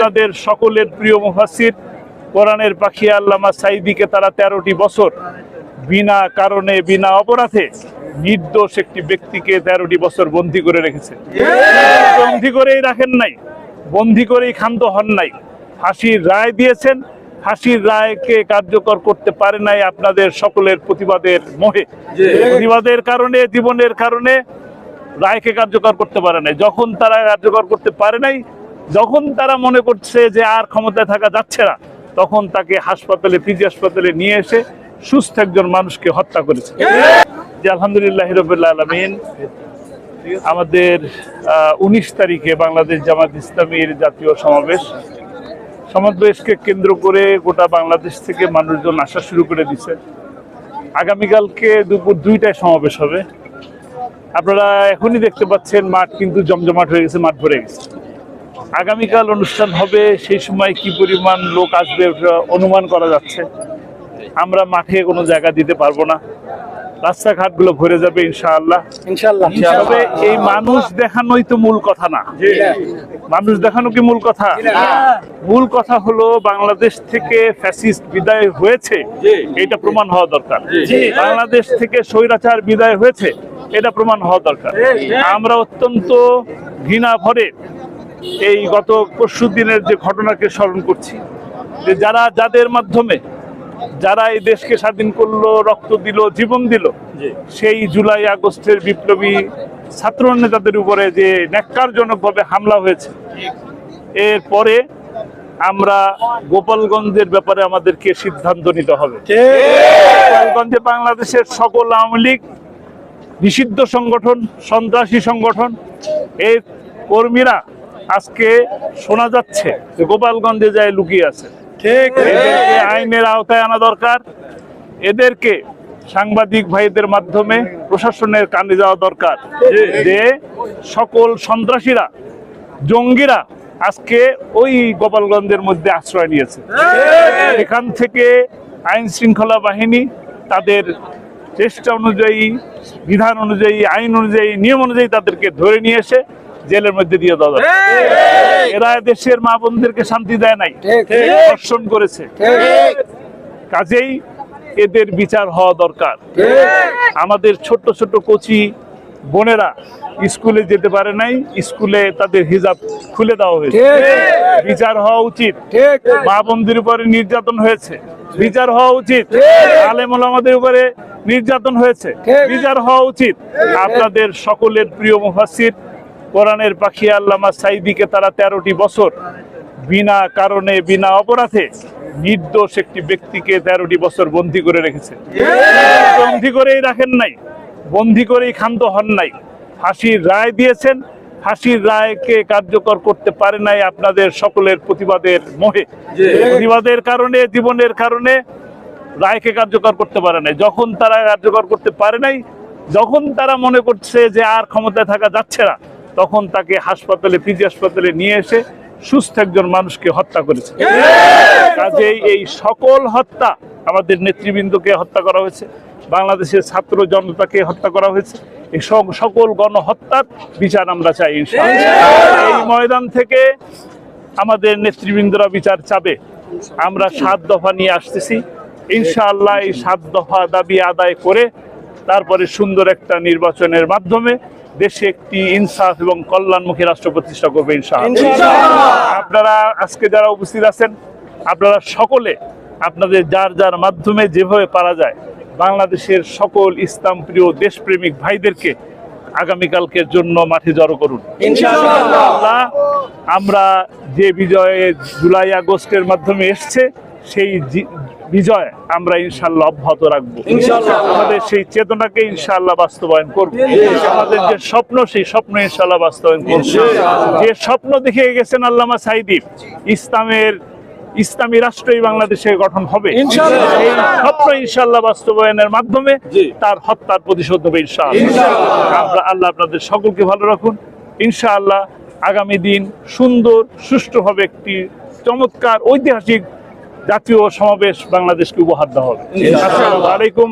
তাদের সকলের প্রিয় মুফাসির কোরআনের পাখি আল্লামা সাইদিকে তারা তেরোটি বছর বিনা কারণে, বিনা অপরাধে নির্দোষ একটি ব্যক্তিকে তেরোটি বছর বন্দি করে রেখেছে। বন্দি করেই রাখেন নাই, বন্দি করেই ক্ষান্ত হন নাই। ফাঁসির রায় দিয়েছেন, ফাঁসির রায়কে কার্যকর করতে পারে নাই আপনাদের সকলের প্রতিবাদের মোহে। প্রতিবাদের কারণে, জীবনের কারণে রায়কে কার্যকর করতে পারে নাই। যখন তারা কার্যকর করতে পারে নাই যখন তারা মনে করছে যে আর ক্ষমতায় থাকা যাচ্ছে না, তখন তাকে হাসপাতালে, পিজি হাসপাতালে নিয়ে এসে সুস্থ একজন মানুষকে হত্যা করেছে। যে আলহামদুলিল্লাহ হিরবুল্লাহ আলমিন আমাদের উনিশ তারিখে বাংলাদেশ জামাত ইসলামীর জাতীয় সমাবেশ। সমাবেশকে কেন্দ্র করে গোটা বাংলাদেশ থেকে মানুষজন আসা শুরু করে দিছে। আগামীকালকে দুপুর দুইটায় সমাবেশ হবে। আপনারা এখনই দেখতে পাচ্ছেন মাঠ কিন্তু জমজমাট হয়ে গেছে, মাঠ ভরে গেছে। আগামীকাল অনুষ্ঠান হবে সেই সময় কি পরিমাণ লোক আসবে অনুমান করা যাচ্ছে। আমরা মাঠে কোনো জায়গা দিতে পারব না। রাস্তাঘাটগুলো ভরে যাবে ইনশাআল্লাহ। তবে এই মানুষ দেখানোই তো মূল কথা না। মানুষ দেখানো কি মূল কথা? মূল কথা হলো বাংলাদেশ থেকে ফ্যাসিস্ট বিদায় হয়েছে এটা প্রমাণ হওয়া দরকার। বাংলাদেশ থেকে স্বৈরাচার বিদায় হয়েছে এটা প্রমাণ হওয়া দরকার। আমরা অত্যন্ত ঘৃণা ভরে এই গত পরশু দিনের যে ঘটনাকে স্মরণ করছি যে যারা যাদের মাধ্যমে যারা এই দেশকে স্বাধীন করল রক্ত দিল জীবন দিল সেই জুলাই আগস্টের বিপ্লবী ছাত্র নেতাদের উপরে যে ন্যাক্কারজনকভাবে হামলা হয়েছে এরপরে আমরা গোপালগঞ্জের ব্যাপারে আমাদেরকে সিদ্ধান্ত নিতে হবে। গোপালগঞ্জে বাংলাদেশের সকল আওয়ামী লীগ নিষিদ্ধ সংগঠন সন্ত্রাসী সংগঠন এর কর্মীরা আজকে শোনা যাচ্ছে যে গোপালগঞ্জে যায় লুকিয়ে আছে। ঠিক আইনের আওতায় আনা দরকার। এদেরকে সাংবাদিক ভাইদের মাধ্যমে প্রশাসনের কানে যাওয়া দরকার যে সকল সন্ত্রাসীরা জঙ্গিরা আজকে ওই গোপালগঞ্জের মধ্যে আশ্রয় নিয়েছে। এখান থেকে আইন শৃঙ্খলা বাহিনী তাদের চেষ্টা অনুযায়ী বিধান অনুযায়ী আইন অনুযায়ী নিয়ম অনুযায়ী তাদেরকে ধরে নিয়ে এসে জেলের মধ্যে দিয়ে দেওয়া এরা দেশের মা বোনদেরকে শান্তি দেয় নাই। ধর্ষণ করেছে। কাজেই এদের বিচার হওয়া দরকার। আমাদের ছোট্ট ছোট্ট কচি বোনেরা স্কুলে যেতে পারে নাই স্কুলে তাদের হিজাব খুলে দেওয়া হয়েছে। বিচার হওয়া উচিত। মা বোনদের উপরে নির্যাতন হয়েছে। বিচার হওয়া উচিত। আলেমুল আমাদের উপরে নির্যাতন হয়েছে। বিচার হওয়া উচিত। আপনাদের সকলের প্রিয় মুফাসির কোরআনের পাখি আল্লামা সাইদিকে তারা তেরোটি বছর বিনা কারণে, বিনা অপরাধে নির্দোষ একটি ব্যক্তিকে তেরোটি বছর বন্দি করে রেখেছে। বন্দি করেই রাখেন নাই, বন্দি করেই ক্ষান্ত হন নাই। ফাঁসির রায় দিয়েছেন, ফাঁসির রায়কে কার্যকর করতে পারে নাই আপনাদের সকলের প্রতিবাদের মোহে। প্রতিবাদের কারণে, জীবনের কারণে রায়কে কার্যকর করতে পারে নাই। যখন তারা কার্যকর করতে পারে নাই, যখন তারা মনে করছে যে আর ক্ষমতায় থাকা যাচ্ছে না তখন তাকে হাসপাতালে, পিজি হাসপাতালে নিয়ে এসে সুস্থ একজন মানুষকে হত্যা করেছে। কাজেই এই সকল হত্যা আমাদের নেতৃবৃন্দকে হত্যা করা হয়েছে, বাংলাদেশের ছাত্র জনতাকে হত্যা করা হয়েছে, এই সকল গণহত্যার বিচার আমরা চাই এই ময়দান থেকে আমাদের নেতৃবৃন্দরা বিচার চাবে। আমরা সাত দফা নিয়ে আসতেছি। ইনশাআল্লাহ এই সাত দফা দাবি আদায় করে তারপরে সুন্দর একটা নির্বাচনের মাধ্যমে দেশে একটি ইনসাফ এবং কল্যাণমুখী রাষ্ট্র প্রতিষ্ঠা করবে আপনারা আজকে যারা উপস্থিত আছেন আপনারা সকলে আপনাদের যার যার মাধ্যমে যেভাবে পারা যায় বাংলাদেশের সকল ইসলাম প্রিয় দেশপ্রেমিক ভাইদেরকে আগামীকালকের জন্য মাঠে জড়ো করুন। আমরা যে বিজয়ে জুলাই আগস্টের মাধ্যমে এসছে সেই বিজয় আমরা ইনশাল্লাহ অব্যাহত রাখব। আমাদের সেই চেতনাকে ইনশাল্লাহ বাস্তবায়ন করব। আমাদের যে স্বপ্ন সেই স্বপ্ন ইনশাল্লাহ বাস্তবায়ন করব। যে স্বপ্ন দেখে গেছেন আল্লামা সাইদি ইসলামের ইসলামী রাষ্ট্রই বাংলাদেশে গঠন হবে। ইনশাআল্লাহ। স্বপ্ন ইনশাল্লাহ বাস্তবায়নের মাধ্যমে তার হত্যার প্রতিশোধ হবে ইনশাআল্লাহ। আমরা আল্লাহ আপনাদের সকলকে ভালো রাখুন। ইনশাআল্লাহ আগামী দিন সুন্দর সুষ্ঠুভাবে একটি চমৎকার ঐতিহাসিক জাতীয় সমাবেশ বাংলাদেশকে উপহার দেওয়া হবে। আসসালামু আলাইকুম